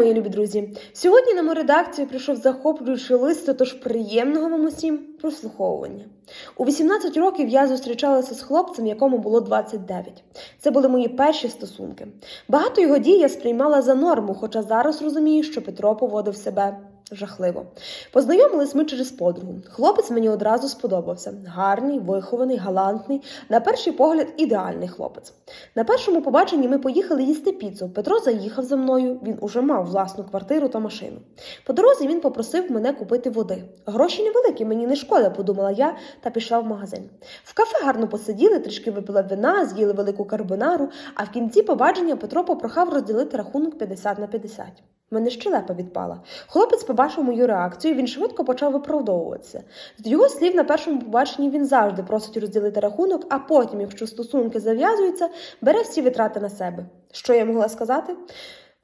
мої любі друзі! Сьогодні на мою редакцію прийшов захоплюючий лист, тож приємного вам усім прослуховування. У 18 років я зустрічалася з хлопцем, якому було 29. Це були мої перші стосунки. Багато його дій я сприймала за норму, хоча зараз розумію, що Петро поводив себе жахливо. Познайомились ми через подругу. Хлопець мені одразу сподобався. Гарний, вихований, галантний, на перший погляд, ідеальний хлопець. На першому побаченні ми поїхали їсти піцу. Петро заїхав за мною. Він уже мав власну квартиру та машину. По дорозі він попросив мене купити води. Гроші невеликі, мені не шкода, подумала я та пішла в магазин. В кафе гарно посиділи, трішки випили вина, з'їли велику карбонару. А в кінці побачення Петро попрохав розділити рахунок 50 на 50. Мене щелепа відпала. Хлопець побачив мою реакцію, він швидко почав виправдовуватися. З його слів, на першому побаченні він завжди просить розділити рахунок, а потім, якщо стосунки зав'язуються, бере всі витрати на себе. Що я могла сказати?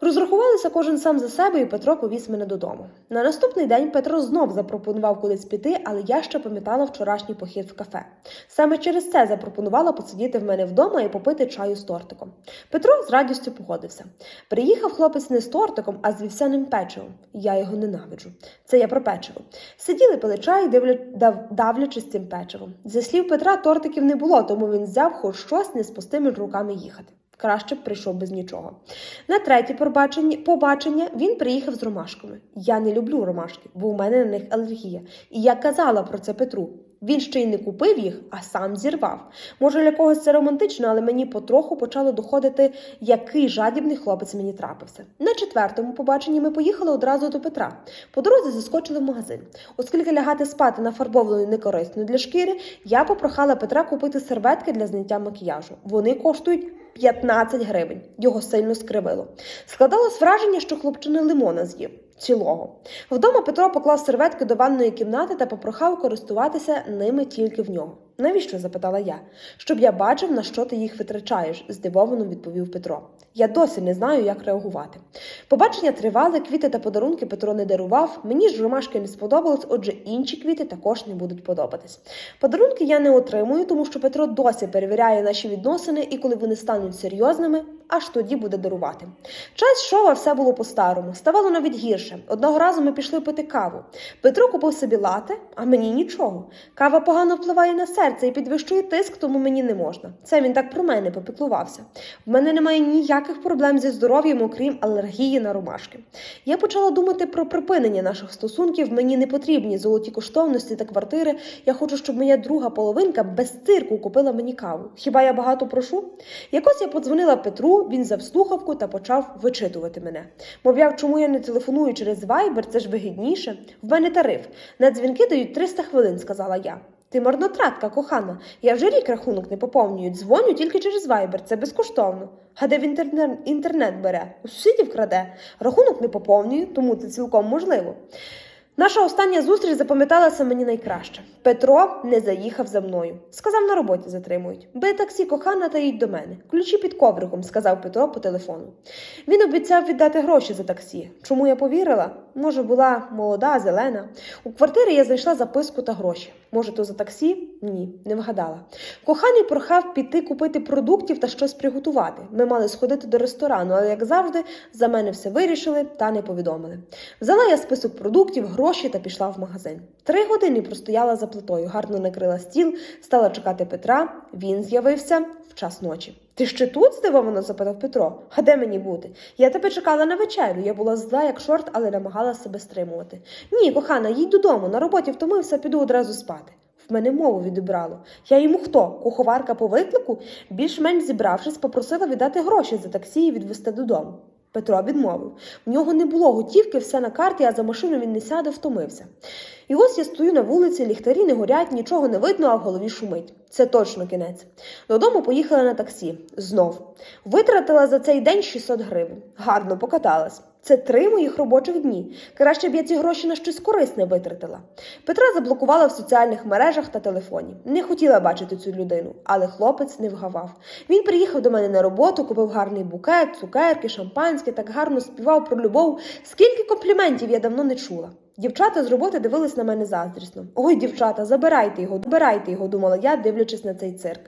Розрахувалися кожен сам за себе, і Петро повіз мене додому. На наступний день Петро знов запропонував кудись піти, але я ще пам'ятала вчорашній похід в кафе. Саме через це запропонувала посидіти в мене вдома і попити чаю з тортиком. Петро з радістю погодився. Приїхав хлопець не з тортиком, а з вівсяним печивом. Я його ненавиджу. Це я про печиво. Сиділи, пили чай, дивля... дав... давлячись цим печивом. Зі слів Петра, тортиків не було, тому він взяв хоч щось не з пустими руками їхати. Краще б прийшов без нічого. На третє побачення, він приїхав з ромашками. Я не люблю ромашки, бо у мене на них алергія. І я казала про це Петру. Він ще й не купив їх, а сам зірвав. Може, для когось це романтично, але мені потроху почало доходити, який жадібний хлопець мені трапився. На четвертому побаченні ми поїхали одразу до Петра. По дорозі заскочили в магазин. Оскільки лягати спати нафарбованою не корисно для шкіри, я попрохала Петра купити серветки для зняття макіяжу. Вони коштують 15 гривень. Його сильно скривило. Складалось враження, що хлопчини лимона з'їв. Цілого. Вдома Петро поклав серветки до ванної кімнати та попрохав користуватися ними тільки в нього. Навіщо? запитала я. Щоб я бачив, на що ти їх витрачаєш, здивовано відповів Петро. Я досі не знаю, як реагувати. Побачення тривали, квіти та подарунки Петро не дарував. Мені ж ромашки не сподобались, отже, інші квіти також не будуть подобатись. Подарунки я не отримую, тому що Петро досі перевіряє наші відносини, і коли вони стануть серйозними, аж тоді буде дарувати. Час йшов, а все було по-старому. Ставало навіть гірше. Одного разу ми пішли пити каву. Петро купив собі лате, а мені нічого. Кава погано впливає на серце і підвищує тиск, тому мені не можна. Це він так про мене попіклувався. В мене немає ніяких проблем зі здоров'ям, окрім алергії на ромашки. Я почала думати про припинення наших стосунків. Мені не потрібні золоті коштовності та квартири. Я хочу, щоб моя друга половинка без цирку купила мені каву. Хіба я багато прошу? Якось я подзвонила Петру, він взяв слухавку та почав вичитувати мене. Мовляв, чому я не телефоную через Viber, це ж вигідніше. В мене тариф. На дзвінки дають 300 хвилин, сказала я. Ти марнотратка, кохана. Я вже рік рахунок не поповнюю. Дзвоню тільки через Viber, це безкоштовно. А де в інтернет, інтернет бере? У сусідів краде. Рахунок не поповнюю, тому це цілком можливо. Наша остання зустріч запам'яталася мені найкраще. Петро не заїхав за мною. Сказав, на роботі затримують. Бери таксі, кохана, та їдь до мене. Ключі під ковриком, сказав Петро по телефону. Він обіцяв віддати гроші за таксі. Чому я повірила? Може, була молода, зелена. У квартирі я знайшла записку та гроші. Може, то за таксі? Ні, не вгадала. Коханий прохав піти купити продуктів та щось приготувати. Ми мали сходити до ресторану, але, як завжди, за мене все вирішили та не повідомили. Взяла я список продуктів, гроші та пішла в магазин. Три години простояла за плитою, гарно накрила стіл, стала чекати Петра. Він з'явився в час ночі. Ти ще тут? здивовано запитав Петро. А де мені бути? Я тебе чекала на вечерю. Я була зла, як шорт, але намагалася себе стримувати. Ні, кохана, їдь додому. На роботі втомився, піду одразу спати. В мене мову відібрало. Я йому хто? Куховарка по виклику? Більш-менш зібравшись, попросила віддати гроші за таксі і відвезти додому. Петро відмовив. В нього не було готівки, все на карті, а за машину він не сяде, втомився. І ось я стою на вулиці, ліхтарі не горять, нічого не видно, а в голові шумить. Це точно кінець. Додому поїхала на таксі. Знов. Витратила за цей день 600 гривень. Гарно покаталась. Це три моїх робочих дні. Краще б я ці гроші на щось корисне витратила. Петра заблокувала в соціальних мережах та телефоні. Не хотіла бачити цю людину, але хлопець не вгавав. Він приїхав до мене на роботу, купив гарний букет, цукерки, шампанське, так гарно співав про любов. Скільки компліментів я давно не чула. Дівчата з роботи дивились на мене заздрісно. Ой, дівчата, забирайте його, забирайте його, думала я, дивлячись на цей цирк.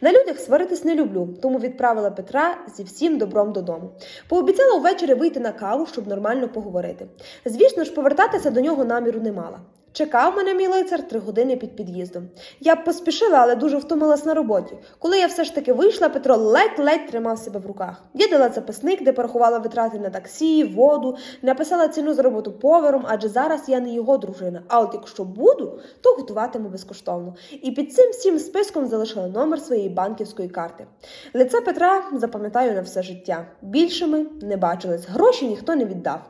На людях сваритись не люблю, тому відправила Петра зі всім добром додому. Пообіцяла увечері вийти на каву, щоб нормально поговорити. Звісно ж, повертатися до нього наміру не мала. Чекав мене мій лицар три години під під'їздом. Я б поспішила, але дуже втомилась на роботі. Коли я все ж таки вийшла, Петро ледь-ледь тримав себе в руках. Я дала записник, де порахувала витрати на таксі, воду, написала ціну за роботу повером, адже зараз я не його дружина. А от якщо буду, то готуватиму безкоштовно. І під цим всім списком залишила номер своєї банківської карти. Лице Петра запам'ятаю на все життя. Більше ми не бачились, гроші ніхто не віддав.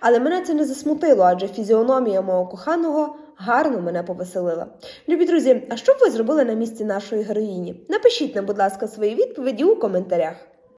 Але мене це не засмутило, адже фізіономія мого коханого гарно мене повеселила. Любі друзі, а що б ви зробили на місці нашої героїні? Напишіть нам, будь ласка, свої відповіді у коментарях.